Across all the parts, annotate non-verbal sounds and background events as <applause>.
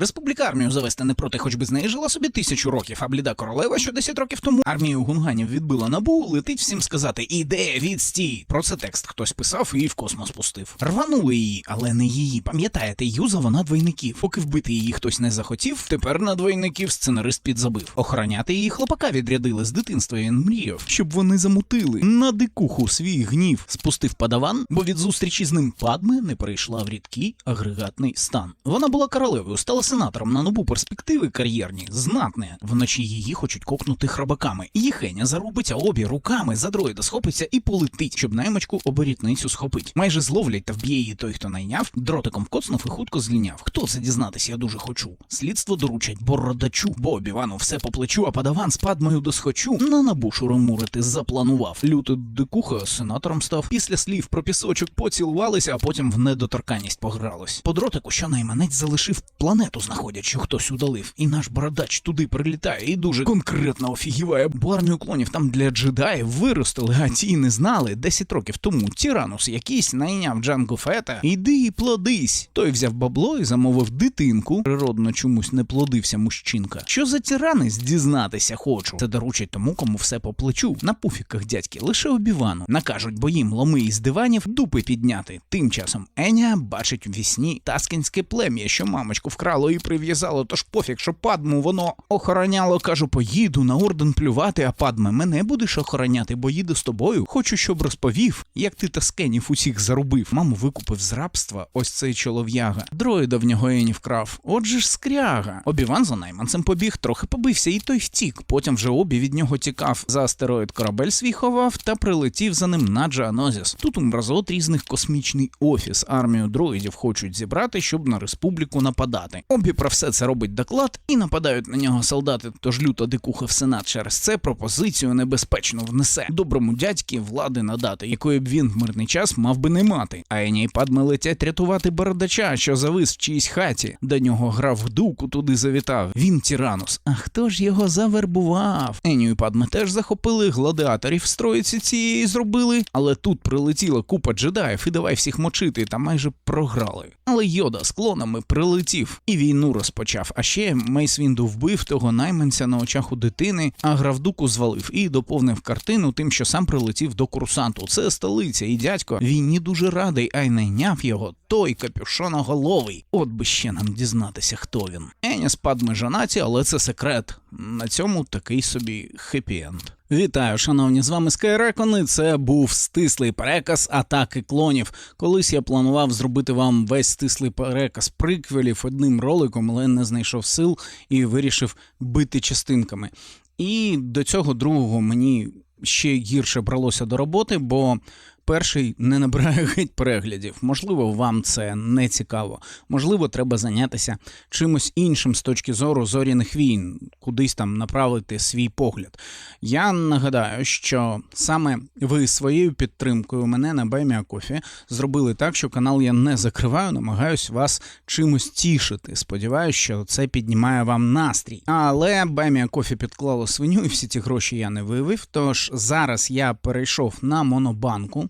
Республіка армію завести не проти, хоч би з неї жила собі тисячу років, а бліда королева, що 10 років тому армію гунганів відбила набу, летить всім сказати Іде, відстій. Про це текст хтось писав і в космос пустив. Рванули її, але не її. Пам'ятаєте, юза вона двойників. Поки вбити її хтось не захотів, тепер на двойників сценарист підзабив. Охороняти її хлопака відрядили з дитинства. Він мріяв, щоб вони замутили на дикуху свій гнів. Спустив падаван, бо від зустрічі з ним падме не перейшла в рідкий агрегатний стан. Вона була королевою, стала сенатором на нову перспективи кар'єрні, знатне. Вночі її хочуть кокнути храбаками. Її Хеня зарубиться обі руками, за дроїда схопиться і полетить, щоб наймочку оборітницю схопить. Майже зловлять та вб'є її той, хто найняв, дротиком коцнув і хутко зліняв. Хто це дізнатися, я дуже хочу. Слідство доручать бородачу, бо обівану все по плечу, а падаван з падмою досхочу. На набу шуромурити запланував. Лютий дикуха сенатором став. Після слів про пісочок поцілувалися, а потім в недоторканність погралось. По дротику, що найманець залишив планету, знаходять, що хтось удалив. І наш бородач туди прилітає і дуже конкретно офігіває. Бо армію клонів там для джедаїв виростили, а ті не знали. Десять років тому тіранус якийсь найняв Джангу Фета. Іди і плодись. Той взяв бабло і замовив дитинку. Природно чомусь не плодився мужчинка. Що за тиранець дізнатися хочу. Це доручать тому, кому все по плечу. На пуфіках дядьки лише обівану. Накажуть, бо їм ломи із диванів дупи підняти. Тим часом Еня бачить у вісні таскінське плем'я, що мамочку вкрало і прив'язало, тож пофіг, що падму воно охороняло. Кажу, поїду на орден плювати, а падме мене будеш охороняти, бо їду з тобою. Хочу, щоб розповів, як ти таскенів усіх зарубив. Маму викупив з рабства ось цей чолов'яга. Дроїда в нього Ені вкрав. Отже ж скряга. Обіван за найманцем побіг, трохи побився, і той втік. Потім вже обі від нього тікав. За астероїд корабель свій ховав та прилетів за ним на Джанозіс. Тут у мразот різних космічний офіс. Армію дроїдів хочуть зібрати, щоб на республіку нападати. Обі про все це робить доклад і нападають на нього солдати. Тож люта дикуха в сенат через це пропозицію небезпечно внесе. Доброму дядьки влади надати, якої б він в мирний час мав би не мати. А Ені падме летять рятувати бородача, що завис в чиїсь хаті. До нього грав дуку, туди завітав. Він тіранус. А хто ж його завербував? Еню і падме теж захопили, гладіаторів з троїці цієї зробили. Але тут прилетіла купа джедаїв і давай всіх мочити, та майже програли. Але Йода з клонами прилетів і війну розпочав. А ще Мейс Вінду вбив того найманця на очах у дитини, а гравдуку звалив і доповнив картину тим, що сам прилетів до курсанту. Це столиця, і дядько війні дуже радий, а й найняв його той капюшоноголовий. От би ще нам дізнатися, хто він. Еня з Падми жонаті, але це секрет. На цьому такий собі хеппі-енд. Вітаю, шановні, з вами Скайрекони. Це був стислий переказ атаки клонів. Колись я планував зробити вам весь стислий переказ приквелів одним роликом, але не знайшов сил і вирішив бити частинками. І до цього другого мені ще гірше бралося до роботи, бо перший не набирає геть переглядів. Можливо, вам це не цікаво. Можливо, треба зайнятися чимось іншим з точки зору зоряних війн, кудись там направити свій погляд. Я нагадаю, що саме ви своєю підтримкою мене на Баймія Кофі зробили так, що канал я не закриваю, намагаюсь вас чимось тішити. Сподіваюсь, що це піднімає вам настрій. Але Баймія Кофі підклало свиню, і всі ці гроші я не вивів. Тож зараз я перейшов на монобанку.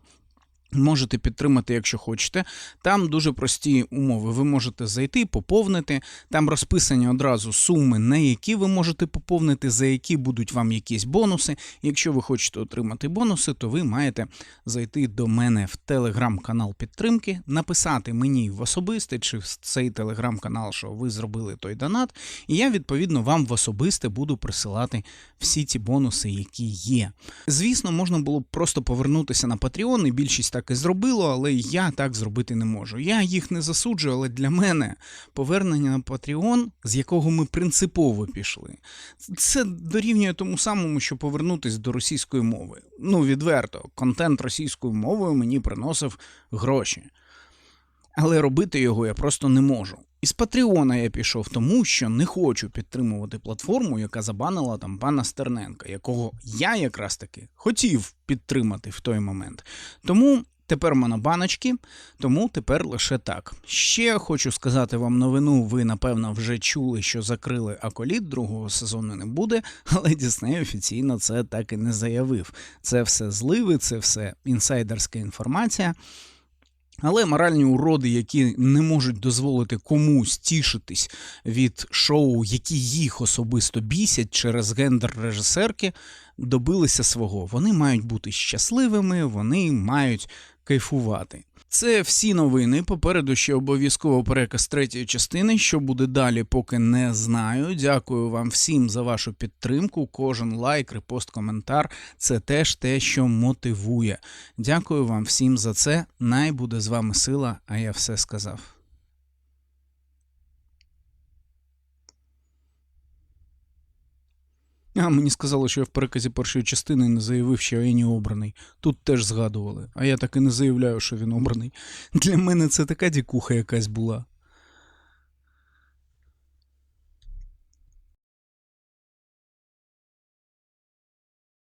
Можете підтримати, якщо хочете. Там дуже прості умови. Ви можете зайти, поповнити. Там розписані одразу суми, на які ви можете поповнити, за які будуть вам якісь бонуси. Якщо ви хочете отримати бонуси, то ви маєте зайти до мене в телеграм-канал підтримки, написати мені в особисте чи в цей телеграм-канал, що ви зробили той донат, і я відповідно вам в особисте буду присилати всі ті бонуси, які є. Звісно, можна було б просто повернутися на Patreon, і більшість так і зробило, але я так зробити не можу. Я їх не засуджую, але для мене повернення на Patreon, з якого ми принципово пішли, це дорівнює тому самому, що повернутися до російської мови. Ну, відверто, контент російською мовою мені приносив гроші. Але робити його я просто не можу. Із Патреона я пішов тому, що не хочу підтримувати платформу, яка забанила там пана Стерненка, якого я якраз таки хотів підтримати в той момент. Тому тепер монобаночки, тому тепер лише так. Ще хочу сказати вам новину. Ви напевно вже чули, що закрили Аколіт, другого сезону не буде, <laughs> але Дісней офіційно це так і не заявив. Це все зливи, це все інсайдерська інформація. Але моральні уроди, які не можуть дозволити комусь тішитись від шоу, які їх особисто бісять через гендер режисерки, добилися свого. Вони мають бути щасливими, вони мають кайфувати. Це всі новини. Попереду ще обов'язково переказ третьої частини. Що буде далі, поки не знаю. Дякую вам всім за вашу підтримку. Кожен лайк, репост, коментар це теж те, що мотивує. Дякую вам всім за це. Най буде з вами сила, а я все сказав. А мені сказали, що я в переказі першої частини не заявив, що Ені обраний. Тут теж згадували, а я так і не заявляю, що він обраний. Для мене це така дікуха якась була.